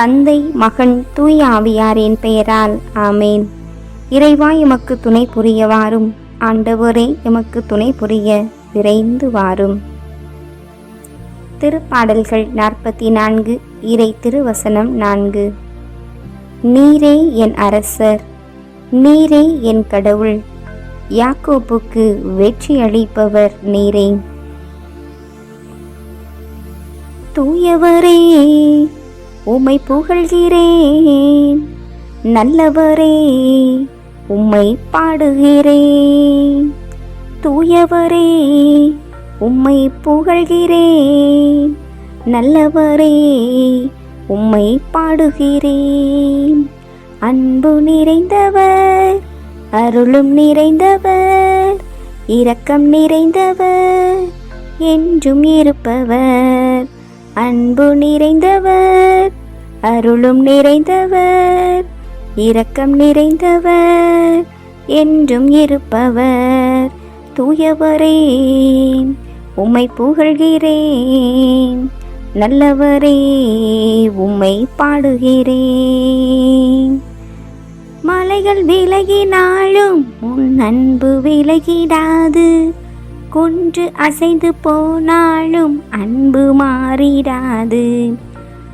தந்தை மகன் தூய் ஆவியாரின் பெயரால். ஆமேன். இறைவா எமக்கு துணை புரியவாறும் ஆண்டவரே எமக்கு துணை புரிய விரைந்து வாரும். திருப்பாடல்கள் நாற்பத்தி நான்கு இறை திருவசனம் நான்கு. நீரே என் அரசர் நீரே என் கடவுள். யாக்கோப்புக்கு வெற்றி அளிப்பவர் நீரே. தூயவரே உம்மை புகழ்கிறேன். நல்லவரே உம்மை பாடுகிறேன். தூயவரே உம்மை புகழ்கிறேன். நல்லவரே உம்மை பாடுகிறேன். அன்பு நிறைந்தவர் அருளும் நிறைந்தவர் இரக்கம் நிறைந்தவர் என்றும் இருப்பவர். அன்பு நிறைந்தவர் அருளும் நிறைந்தவர் இரக்கம் நிறைந்தவர் என்றும் இருப்பவர். தூயவரே உம்மை புகழ்கிறேன். நல்லவரே உம்மை பாடுகிறேன். மலைகள் விலகினாலும் உன் அன்பு விலகிடாது. குன்று அசைந்து போனாலும் அன்பு மாறிடாது.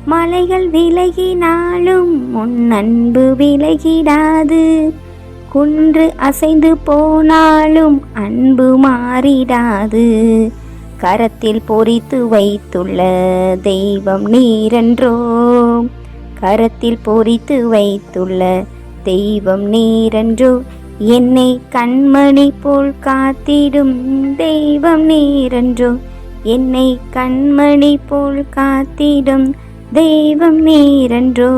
மலைகள் விலகினாலும் உன் அன்பு விலகிடாது. குன்று அசைந்து போனாலும் அன்பு மாறிடாது. கரத்தில் பொறித்து வைத்துள்ள தெய்வம் நீரென்றோ கரத்தில் பொறித்து வைத்துள்ள தெய்வம் நீரென்றோ என்னை கண்மணி போல் காத்திடும் தெய்வம் நீரென்றோ என்னை கண்மணி போல் காத்திடும் தெய்வம் நீரன்றோ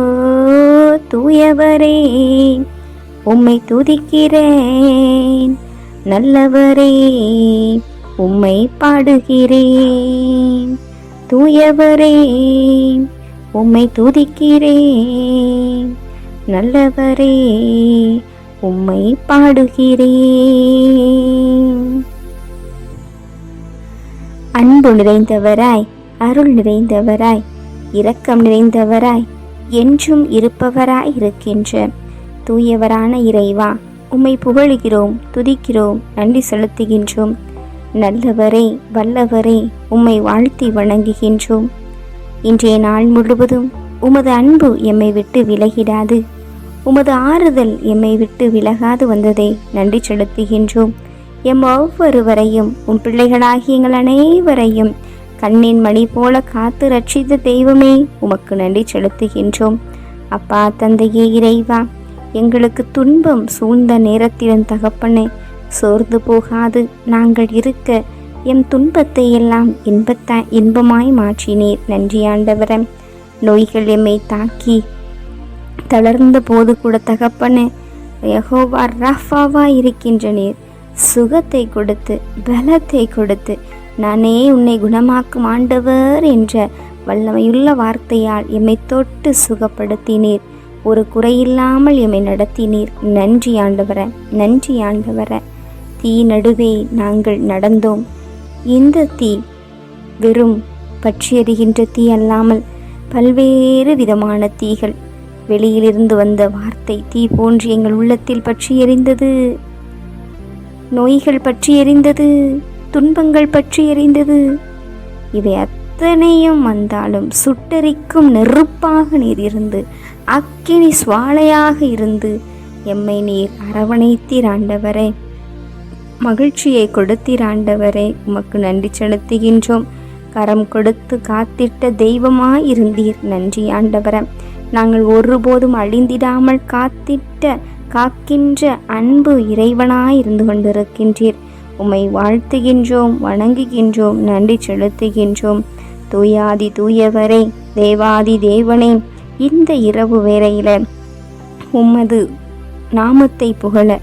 தூயவரே உம்மை துதிக்கிறேன் நல்லவரே உம்மை பாடுகிறேன். தூயவரே உம்மை துதிக்கிறேன் நல்லவரே உம்மை பாடுகிறேன். அன்பு நிறைந்தவராய் அருள் நிறைந்தவராய் இரக்கம் நிறைந்தவராய் என்றும் இருப்பவராய் இருக்கின்ற தூயவரான இறைவா உம்மை புகழுகிறோம் துதிக்கிறோம் நன்றி செலுத்துகின்றோம். நல்லவரே வல்லவரே உம்மை வாழ்த்தி வணங்குகின்றோம். இன்றைய நாள் முழுவதும் உமது அன்பு எம்மை விட்டு விலகிடாது. உமது ஆறுதல் எம்மை விட்டு விலகாது வந்ததை நன்றி செலுத்துகின்றோம். எம் ஒவ்வொருவரையும் உம் பிள்ளைகளாகிய எங்கள் அனைவரையும் கண்ணின் மணி போல காத்து ரட்சித்த தெய்வமே உமக்கு நன்றி செலுத்துகின்றோம். அப்பா தந்தையே இறைவா எங்களுக்கு துன்பம் சூழ்ந்த நேரத்திலும் தகப்பனே சோர்ந்து போகாது நாங்கள் இருக்க எம் துன்பத்தை எல்லாம் இன்பத்தா இன்பமாய் மாற்றினீர் நன்றி ஆண்டவரம் நோய்கள் எம்மை தாக்கி தளர்ந்த போது கூட தகப்பனே யகோவா ரஃபாவா இருக்கின்ற நீர் சுகத்தை கொடுத்து பலத்தை கொடுத்து நானே உன்னை குணமாக்கும் ஆண்டவர் என்ற வல்லமையுள்ள வார்த்தையால் எம்மை தொட்டு சுகப்படுத்தினீர். ஒரு குறையில்லாமல் எம்மை நடத்தினீர். நன்றி ஆண்டவர நன்றி ஆண்டவர. தீ நடுவே நாங்கள் நடந்தோம். இந்த தீ வெறும் பற்றியறிகின்ற தீ அல்லாமல் பல்வேறு விதமான தீகள். வெளியிலிருந்து வந்த வார்த்தை தீ போன்று எங்கள் உள்ளத்தில் பற்றி எரிந்தது நோய்கள் பற்றி எரிந்தது துன்பங்கள் பற்றி எறிந்தது இவை அத்தனையும் வந்தாலும் சுட்டரிக்கும் நெருப்பாக நீர் இருந்து அக்கினி சுவாலையாக இருந்து எம்மை நீர் அரவணைத்தீர் ஆண்டவரே. மகிழ்ச்சியை கொடுத்தீர் ஆண்டவரே. உமக்கு நன்றி செலுத்துகின்றோம். கரம் கொடுத்து காத்திட்ட தெய்வமாய் இருந்தீர் நன்றி ஆண்டவரே. நாங்கள் ஒருபோதும் அழிந்திடாமல் காத்திட்ட காக்கின்ற அன்பு இறைவனாய் இருந்து கொண்டிருக்கின்றீர். உம்மை வாழ்த்துகின்றோம் வணங்குகின்றோம் நன்றி செலுத்துகின்றோம். தூயாதி தூயவரே தேவாதி தேவனே இந்த இரவு வேளையில உமது நாமத்தை புகழ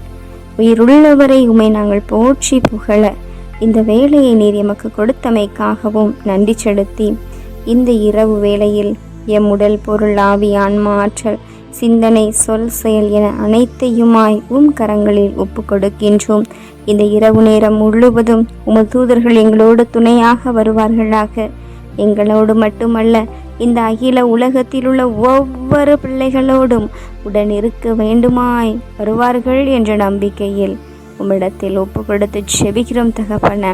உயிருள்ளவரை உமை நாங்கள் போற்றி புகழ இந்த வேலையை நீர் எமக்கு கொடுத்தமைக்காகவும் நன்றி செலுத்தி இந்த இரவு வேளையில் எம் உடல் பொருள் ஆவி ஆன்மா ஆற்றல் சிந்தனை சொல் செயல் என அனைத்தையுமாய் உம் கரங்களில் ஒப்பு கொடுக்கின்றோம் இந்த இரவு நேரம் முழுவதும் உமது தூதர்கள் எங்களோடு துணையாக வருவார்களாக. எங்களோடு மட்டுமல்ல இந்த அகில உலகத்தில் உள்ள ஒவ்வொரு பிள்ளைகளோடும் உடன் இருக்க வேண்டுமாய் வருவார்கள் என்ற நம்பிக்கையில் உம்மிடத்தில் ஒப்பு கொடுத்து செபிக்கிறோம் தகப்பன.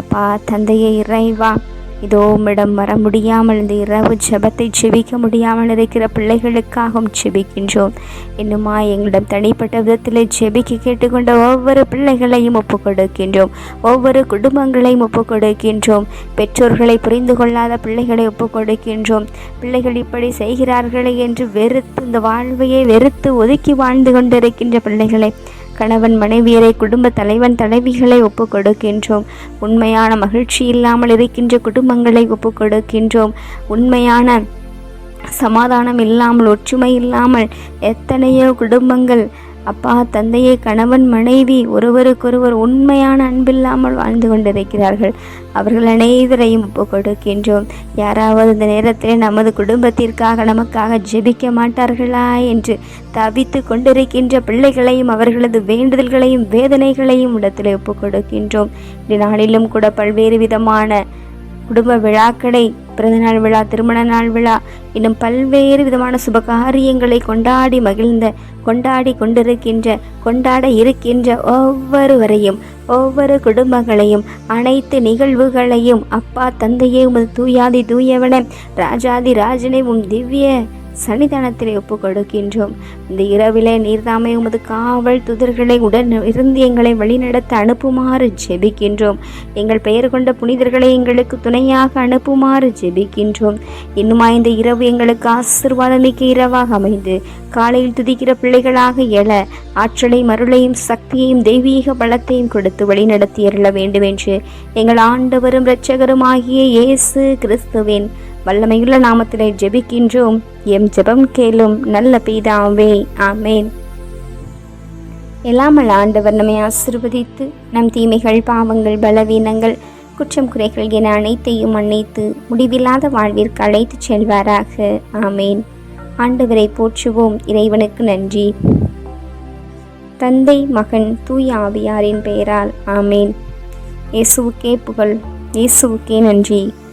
அப்பா தந்தையை இறைவா இதோ உம்மிடம் வர முடியாமல் இந்த இரவு ஜபத்தை செபிக்க முடியாமல் இருக்கிற பிள்ளைகளுக்காகவும் செபிக்கின்றோம் இன்னுமா எங்களிடம் தனிப்பட்ட விதத்தில் செபிக்க கேட்டுக்கொண்ட ஒவ்வொரு பிள்ளைகளையும் ஒப்புக் கொடுக்கின்றோம் ஒவ்வொரு குடும்பங்களையும் ஒப்புக் கொடுக்கின்றோம் பெற்றோர்களை புரிந்து கொள்ளாத பிள்ளைகளை ஒப்புக் கொடுக்கின்றோம் பிள்ளைகள் இப்படி செய்கிறார்களே என்று வெறுத்து இந்த வாழ்வையை வெறுத்து ஒதுக்கி வாழ்ந்து கொண்டிருக்கின்ற பிள்ளைகளை கணவன் மனைவியரை குடும்ப தலைவன் தலைவிகளை ஒப்புக் கொடுக்கின்றோம் உண்மையான மகிழ்ச்சி இல்லாமல் இருக்கின்ற குடும்பங்களை ஒப்புக் கொடுக்கின்றோம் உண்மையான சமாதானம் இல்லாமல் ஒற்றுமை இல்லாமல் எத்தனையோ குடும்பங்கள் அப்பா தந்தையை கணவன் மனைவி ஒருவருக்கொருவர் உண்மையான அன்பில்லாமல் வாழ்ந்து கொண்டிருக்கிறார்கள். அவர்கள் அனைவரையும் ஒப்பு கொடுக்கின்றோம். யாராவது இந்த நேரத்தில் நமது குடும்பத்திற்காக நமக்காக ஜெபிக்க மாட்டார்களா என்று தவித்து கொண்டிருக்கின்ற பிள்ளைகளையும் அவர்களது வேண்டுதல்களையும் வேதனைகளையும் இடத்தில் ஒப்பு கொடுக்கின்றோம். இந்த நாளிலும் கூட பல்வேறு விதமான குடும்ப விழாக்களை பிறந்தநாள் விழா திருமண நாள் விழா இன்னும் பல்வேறு விதமான சுபகாரியங்களை கொண்டாடி மகிழ்ந்த கொண்டாடி கொண்டிருக்கின்ற கொண்டாட இருக்கின்ற ஒவ்வொருவரையும் ஒவ்வொரு குடும்பங்களையும் அனைத்து நிகழ்வுகளையும் அப்பா தந்தையே உமது தூயாதி தூயவன ராஜாதி ராஜனை உம் திவ்ய சன்னிதானத்திலே ஒப்பு கொடுக்கின்றோம் இந்த இரவிலே நீர்தாமை உமது காவல் துதர்களை உடன் இருந்து எங்களை வழிநடத்த அனுப்புமாறு ஜெபிக்கின்றோம். எங்கள் பெயர் கொண்ட புனிதர்களை எங்களுக்கு துணையாக அனுப்புமாறு ஜெபிக்கின்றோம். இன்னுமா இந்த இரவு எங்களுக்கு ஆசிர்வாதமிக்க இரவாக அமைந்து காலையில் துதிக்கிற பிள்ளைகளாக எழ ஆற்றலை மருளையும் சக்தியையும் தெய்வீக பலத்தையும் கொடுத்து வழிநடத்தி அருள வேண்டும் என்று எங்கள் ஆண்டவரும் இரட்சகருமாகிய இயேசு கிறிஸ்துவின் வல்லமையுள்ள நாமத்திலே ஜெபிக்கின்றோம். எம் ஜெபம் கேளும் நல்ல பீதாவே ஆமேன். எல்லாமல் ஆண்டவர் நம்மை ஆசிர்வதித்து நம் தீமைகள் பாவங்கள் பலவீனங்கள் குற்றம் குறைகள் என அனைத்தையும் மன்னித்து முடிவில்லாத வாழ்விற்கு அழைத்துச் செல்வாராக ஆமேன். ஆண்டவரை போற்றுவோம் இறைவனுக்கு நன்றி. தந்தை மகன் தூய ஆவியாரின் பெயரால் ஆமேன். இயேசுவுக்கே புகழ் இயேசுவுக்கே நன்றி.